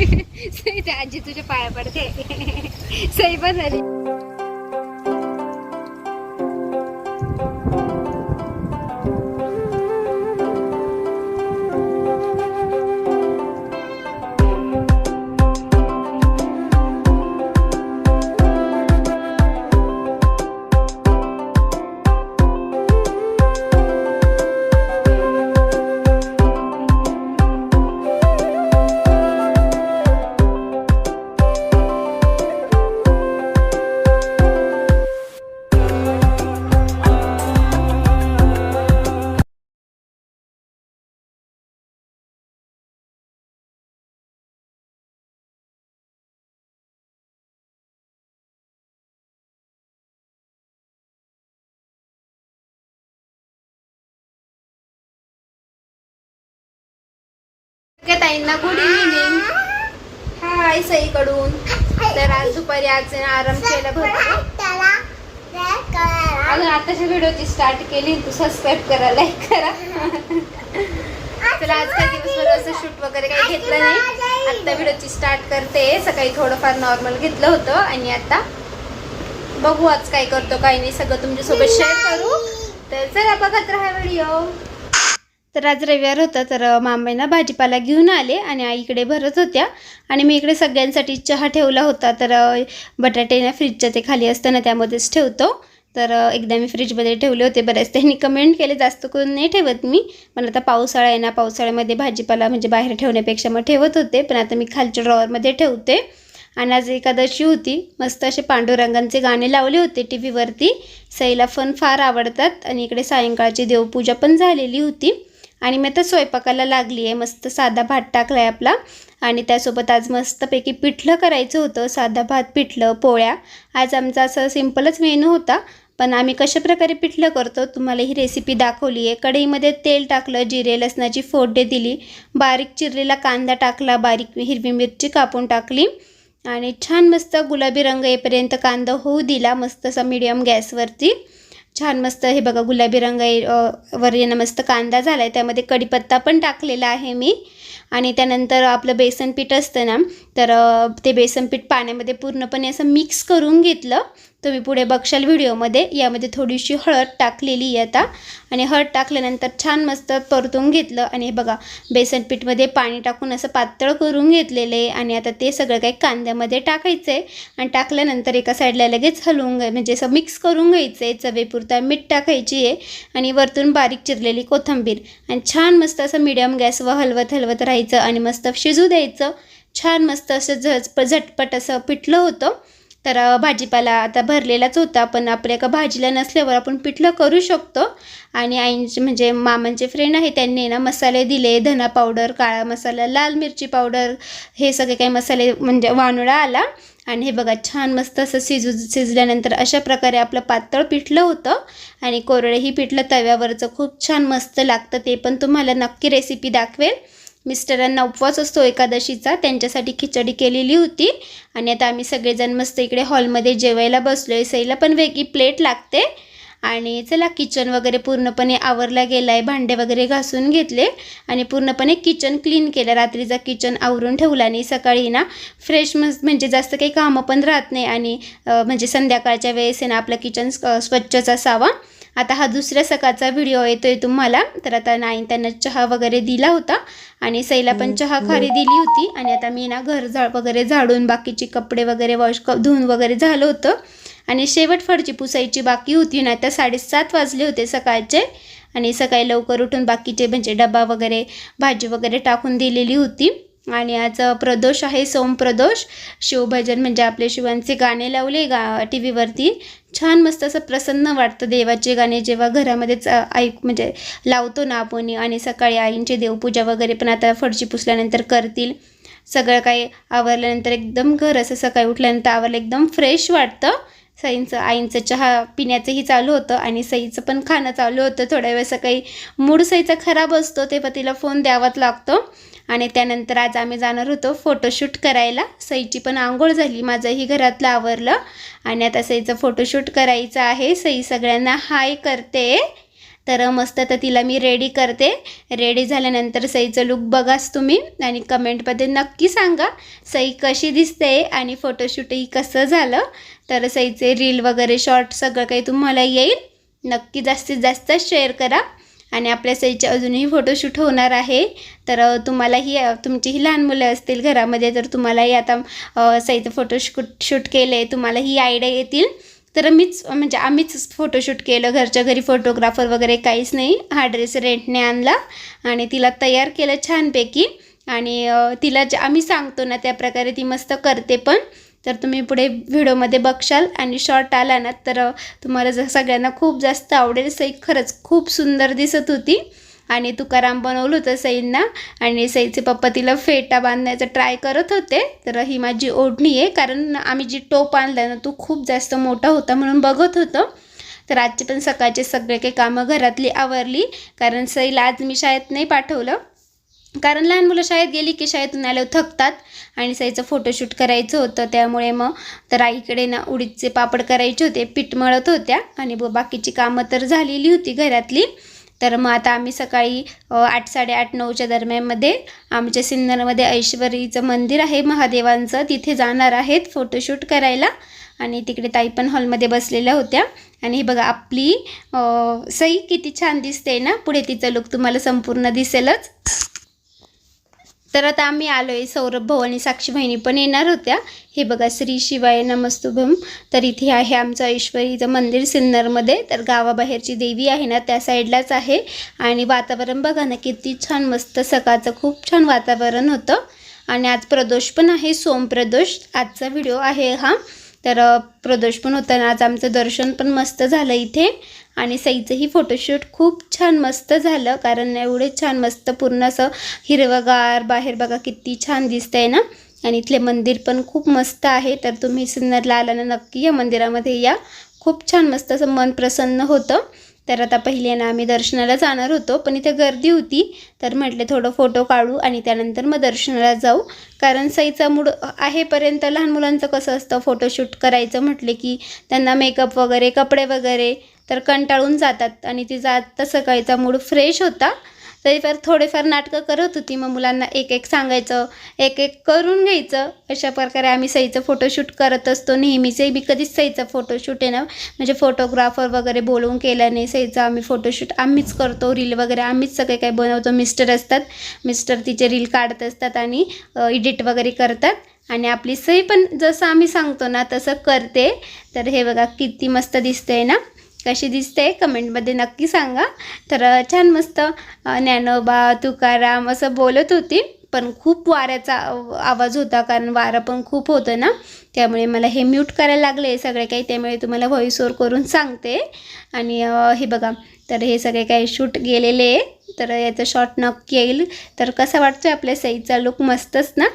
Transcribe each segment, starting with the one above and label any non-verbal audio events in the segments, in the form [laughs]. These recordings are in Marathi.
[laughs] सई आजी तुझ्या पाया पडते. सई पण झाली. ताईंना गुड इव्हिनिंग हाय सईकडून. तर आज दुपारी आज आराम केला भरपूर. अगं आताच्या व्हिडिओची स्टार्ट केली. तू सबस्क्राईब करा लाईक करा. चला आजचा दिवसभर असं शूट वगैरे काही घेतलं नाही? आता व्हिडिओची स्टार्ट करते. सकाळी थोडंफार नॉर्मल घेतलं होतं. आणि आता बघू आज काय करतो काय नाही. सगळं तुमच्यासोबत शेअर करू. तर चला बघत राहा व्हिडिओ. तर आज रविवार होता तर मामाईना भाजीपाला घेऊन आले आणि आईकडे भरत होत्या. आणि मी इकडे सगळ्यांसाठी चहा ठेवला होता तर बटाटे ना फ्रीजच्या ते खाली असतं ना त्यामध्येच ठेवतो. तर एकदा मी फ्रीजमध्ये ठेवले होते बऱ्याच त्यांनी कमेंट केले जास्त करून नाही ठेवत मी. पण आता पावसाळा आहे ना पावसाळ्यामध्ये भाजीपाला म्हणजे बाहेर ठेवण्यापेक्षा मग ठेवत होते पण आता मी खालच्या ड्रॉवरमध्ये ठेवते. आणि आज एकादशी होती मस्त असे पांडुरंगांचे गाणे लावले होते टी व्हीवरती सईला पण फार आवडतात आणि इकडे सायंकाळची देवपूजा पण झालेली होती. आणि मी आता स्वयंपाकाला लागली आहे मस्त साधा भात टाकला आहे आपला. आणि त्यासोबत आज मस्तपैकी पिठलं करायचं होतं. साधा भात पिठलं पोळ्या. आज आमचा असं सिम्पलच मेनू होता. पण आम्ही कशा प्रकारे पिठलं करतो तुम्हाला ही रेसिपी दाखवली आहे कढईमध्ये तेल टाकलं जिरे लसणाची फोडे दिली. बारीक चिरलेला कांदा टाकला बारीक हिरवी मिरची कापून टाकली. आणि छान मस्त गुलाबी रंग येईपर्यंत कांदा होऊ दिला. मस्त असा मीडियम गॅसवरती छान मस्त हे बघा गुलाबी रंग आहे, वर येणं मस्त कांदा झाला आहे त्यामध्ये कढीपत्ता पण टाकलेला आहे मी. आणि त्यानंतर आपलं बेसन पीठ असतं ना तर ते बेसन पीठ पाण्यामध्ये पूर्णपणे असं मिक्स करून घेतलं. तुम्ही पुढे बघशाल व्हिडिओमध्ये. यामध्ये थोडीशी हळद टाकलेली आहे आता. आणि हळद टाकल्यानंतर छान मस्त परतून घेतलं. आणि हे बघा बेसन पीठमध्ये पाणी टाकून असं पातळ करून घेतलेलं आहे. आणि आता ते सगळं काही कांद्यामध्ये टाकायचं आहे आणि टाकल्यानंतर एका साईडला लगेच हलवून घ्या म्हणजे असं मिक्स करून घ्यायचं आहे चवेपुरता मीठ टाकायची आहे. आणि वरतून बारीक चिरलेली कोथिंबीर. आणि छान मस्त असं मीडियम गॅसवर हलवत हलवत राहायचं. आणि मस्त शिजू द्यायचं. छान मस्त असं झ झटपट असं पिठलं होतं. तर भाजीपाला आता भरलेलाच होता पण आपल्या का भाजीला नसल्यावर आपण पिठलं करू शकतो. आणि आईंचे म्हणजे मामांचे फ्रेंड आहे त्यांनी ना मसाले दिले धना पावडर काळा मसाला लाल मिरची पावडर हे सगळे काही मसाले म्हणजे वानुळा आला. आणि हे बघा छान मस्त असं शिजू शिजल्यानंतर अशा प्रकारे आपलं पातळ पिठलं होतं. आणि कोरडेही पिठलं तव्यावरचं खूप छान मस्त लागतं ते पण तुम्हाला नक्की रेसिपी दाखवेल मिस्टरांना उपवास असतो एकादशीचा. त्यांच्यासाठी खिचडी केलेली होती. आणि आता आम्ही सगळेजण मस्त इकडे हॉलमध्ये जेवायला बसलो आहे सईला पण वेगळी प्लेट लागते. आणि चला किचन वगैरे पूर्णपणे आवरला गेला आहे भांडे वगैरे घासून घेतले. आणि पूर्णपणे किचन क्लीन केलं. रात्रीचा किचन आवरून ठेवला आणि सकाळी ना फ्रेश मस्त म्हणजे जास्त काही कामं पण राहत नाही. आणि म्हणजे संध्याकाळच्या वेळेस आहे ना आपलं किचन स्वच्छच असावा. आता हा दुसऱ्या सकाळचा व्हिडिओ येतोय तुम्हाला. तर आता नाही त्यांना चहा वगैरे दिला होता आणि सईला पण चहा खारी दिली होती. आणि आता मी ना घर झा वगैरे झाडून बाकीचे कपडे वगैरे वॉश क धुवून वगैरे झालं होतं. आणि शेवट फरची पुसायची बाकी होती. ना आता साडेसात वाजले होते सकाळचे. आणि सकाळी लवकर उठून बाकीचे म्हणजे डबा वगैरे भाजी वगैरे टाकून दिलेली होती. आणि आज प्रदोष आहे सोम प्रदोष. शिवभजन म्हणजे आपले शिवांचे गाणे लावले गा टी व्हीवरती छान मस्त असं प्रसन्न वाटतं देवाचे गाणे जेव्हा घरामध्येच ऐक म्हणजे लावतो ना आपण आणि सकाळी आईंची देवपूजा वगैरे पण आता फडशी पुसल्यानंतर करतील. सगळं काही आवरल्यानंतर एकदम घर असं सकाळी उठल्यानंतर आवरलं एकदम फ्रेश वाटतं. सईंचं आईंचं चहा पिण्याचंही चालू होतं आणि सईचं पण खाणं चालू होतं. थोड्या वेळ सकाळी मूड सईचा खराब असतो तेव्हा तिला फोन द्यावाच लागतो. आणि त्यानंतर आज आम्ही जाणार होतो फोटोशूट करायला. सईची पण आंघोळ झाली माझंही घरातलं आवरलं. आणि आता सईचं फोटोशूट करायचं आहे. सई सगळ्यांना हाय करते. तर मस्त तर तिला मी रेडी करते. रेडी झाल्यानंतर सईचं लुक बघाच तुम्ही आणि कमेंटमध्ये नक्की सांगा. सई कशी दिसते आणि फोटोशूटही कसं झालं. तर सईचे रील वगैरे शॉर्ट सगळं काही तुम्हाला येईल. नक्की जास्तीत जास्त शेअर करा. आणि आपल्या सईचे अजूनही फोटोशूट होणार आहे. तर तुम्हाला तुम्हालाही तुमचीही लहान मुलं असतील घरामध्ये तर तुम्हालाही आता अ, सईचं फोटोशूट शूट केले तुम्हाला तुम्हालाही आयडिया येतील. तर मीच म्हणजे आम्हीच फोटोशूट केलं. घरच्या घरी फोटोग्राफर वगैरे काहीच नाही. हा ड्रेस रेंटने आणला आणि तिला तयार केलं छानपैकी. आणि तिला जे आम्ही सांगतो ना त्याप्रकारे ती मस्त करते पण. तर तुम्ही पुढे व्हिडिओमध्ये बघशाल आणि शॉर्ट आला ना तर तुम्हाला जर सगळ्यांना खूप जास्त आवडेल सई खरंच खूप सुंदर दिसत होती. आणि तुकाराम बनवलं होतं सईंना आणि सईचे पप्पा तिला फेटा बांधण्याचा ट्राय करत होते. तर ही माझी ओढणी आहे कारण आम्ही जी टोप आणला ना तो खूप जास्त मोठा होता म्हणून बघत होतं. तर आजचे पण सकाळचे सगळे काही कामं घरातली आवरली कारण सईला आज मी शाळेत नाही पाठवलं. कारण लहान मुलं शाळेत गेली की शाळेतून आल्यावर थकतात आणि साईचं फोटोशूट करायचं होतं. त्यामुळे मग तर आईकडे ना उडीदचे पापड करायचे होते पीठ मळत होत्या आणि ब बाकीची कामं तर झालेली होती घरातली. तर मग आता आम्ही सकाळी आठ साडेआठ नऊच्या दरम्यानमध्ये आमच्या सिन्नरमध्ये ऐश्वरीचं मंदिर आहे महादेवांचं. तिथे जाणार आहेत फोटोशूट करायला. आणि तिकडे ताई पण हॉलमध्ये बसलेल्या होत्या. आणि हे बघा आपली सई किती छान दिसते ना? पुढे तिचं लुक तुम्हाला संपूर्ण दिसेलच. तर आता आम्ही आलो आहे सौरभ भाऊ आणि साक्षी बहिणी पण येणार होत्या. हे बघा श्री शिवाय नमस्तुभम. तर इथे आहे आमचं ऐश्वरीचं मंदिर सिन्नरमध्ये. तर गावाबाहेरची देवी आहे ना त्या साईडलाच आहे. आणि वातावरण बघा ना किती छान मस्त सकाळचं खूप छान वातावरण होतं. आणि आज प्रदोष पण आहे सोम प्रदोष. आजचा व्हिडिओ आहे हा. तर प्रदोष पण होता ना आज आमचं दर्शन पण मस्त झालं इथे. आणि सईचंही फोटोशूट खूप छान मस्त झालं. कारण एवढे छान मस्त पूर्ण असं हिरवगार बाहेर बघा किती छान दिसतंय ना. आणि इथले मंदिर पण खूप मस्त आहे. तर तुम्ही सिन्नरला आल्यानं नक्की या मंदिरामध्ये या. खूप छान मस्त असं मन प्रसन्न होतं. तर आता पहिले ना आम्ही दर्शनाला जाणार होतो. पण इथे गर्दी होती. तर म्हटले थोडं फोटो काढू आणि त्यानंतर मग दर्शनाला जाऊ. कारण सईचा मूड आहेपर्यंत लहान मुलांचं कसं असतं फोटोशूट करायचं म्हटले की त्यांना मेकअप वगैरे कपडे वगैरे तर कंटाळून जातात. आणि तिचा आत्ता सकाळीचा मूड फ्रेश होता. तरी फार थोडेफार नाटकं करत होती. मग मुलांना एक एक सांगायचं एक एक करून घ्यायचं. अशा प्रकारे आम्ही सईचं फोटोशूट करत असतो. नेहमीचे मी कधीच सईचं फोटोशूट आहे ना म्हणजे फोटोग्राफर वगैरे बोलवून केलं नाही सईचं आम्ही फोटोशूट आम्हीच करतो. रील वगैरे आम्हीच सगळे काही बनवतो. मिस्टर असतात. मिस्टर तिचे रील काढत असतात आणि एडिट वगैरे करतात. आणि आपली सई पण जसं आम्ही सांगतो ना तसं करते. तर हे बघा किती मस्त दिसतंय ना. कशी दिसते कमेंटमध्ये नक्की सांगा. तर छान मस्त ज्ञानोबा तुकाराम असं बोलत होती. पण खूप वाऱ्याचा आवाज होता कारण वारं पण खूप होतं ना. त्यामुळे मला हे म्यूट करायला लागले सगळे काही. त्यामुळे तुम्हाला व्हॉइस ओवर करून सांगते. आणि हे बघा तर हे सगळे काही शूट गेलेले आहे. तर याचं शॉर्ट नक्की येईल. तर कसा वाटतो आपल्या सईचा लुक? मस्तच ना?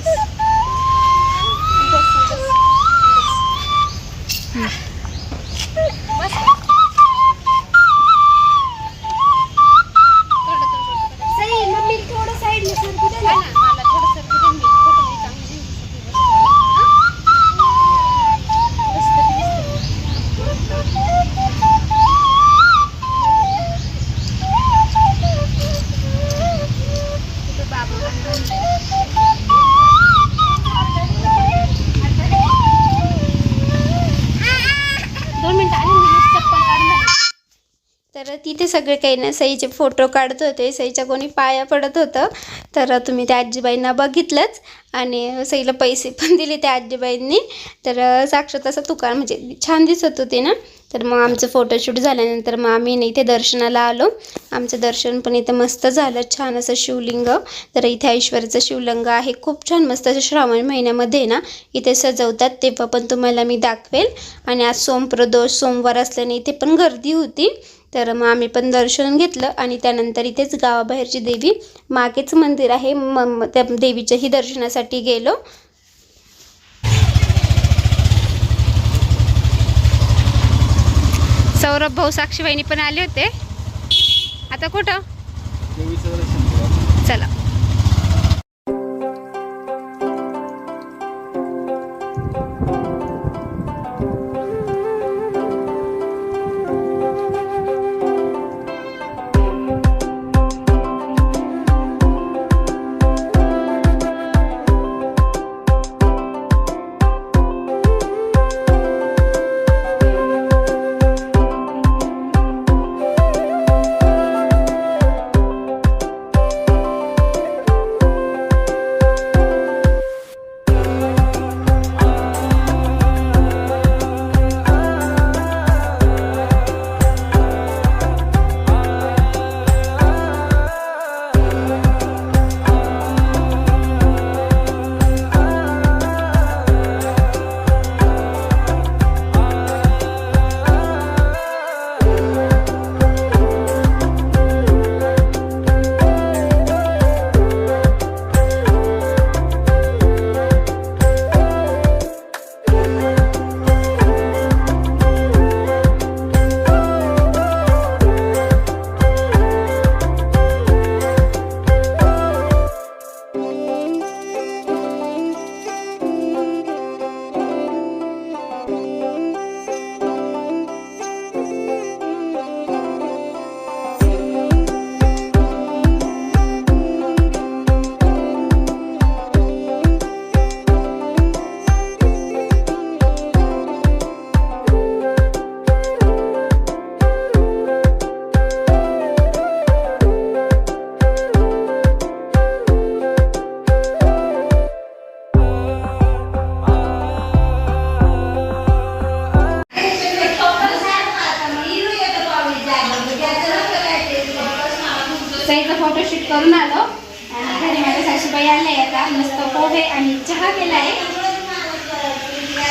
this. [laughs] तिथे सगळे काही ना सईचे फोटो काढत होते. सईच्या कोणी पाया पडत होतं. तर तुम्ही त्या आजीबाईंना बघितलंच. आणि सईला पैसे पण दिले त्या आजीबाईंनी. तर साक्षात असं तुकार म्हणजे छान दिसत होते ना. तर मग आमचं फोटोशूट झाल्यानंतर मग आम्ही ना इथे दर्शनाला आलो. आमचं दर्शन पण इथे मस्त झालं. छान असं शिवलिंग. तर इथे ऐश्वर्याचं शिवलिंग आहे. खूप छान मस्त असं श्रावण महिन्यामध्ये ना इथे सजवतात. तेव्हा पण तुम्हाला मी दाखवेल. आणि आज सोमप्रदोष सोमवार असल्याने इथे पण गर्दी होती. तर मग आम्ही पण दर्शन घेतलं आणि त्यानंतर इथेच गावाबाहेरची देवी मागेच मंदिर आहे. म म- त्या देवीच्याही दर्शनासाठी गेलो. सौरभ भाऊ साक्षी वहिनी पण आले होते. आता कुठं? चला.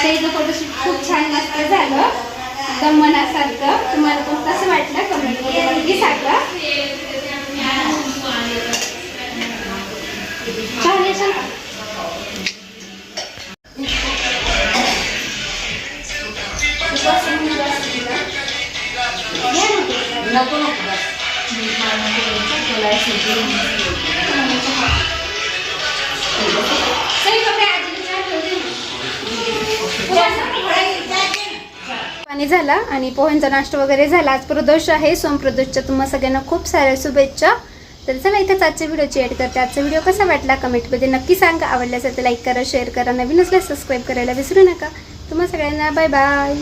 सईचं फोटोशूट खूप छान मस्त झालं एकदम मनासारखं तुम्हाला पण कसं वाटलं? कमेंटमध्ये नक्की सांगा. छान छान नको नको. आणि झाला. आणि पोह्यांचा नाश्ता वगैरे झाला. आज प्रदोष आहे. सोमप्रदोषच्या तुम्हा सगळ्यांना खूप साऱ्या शुभेच्छा. तर चला इथेच आजच्या व्हिडिओची एड करते. आजचा व्हिडिओ कसा वाटला कमेंटमध्ये नक्की सांगा. आवडल्यास तर लाईक करा शेअर करा. नवीन असल्यास सबस्क्राईब करायला विसरू नका. तुम्हा सगळ्यांना बाय बाय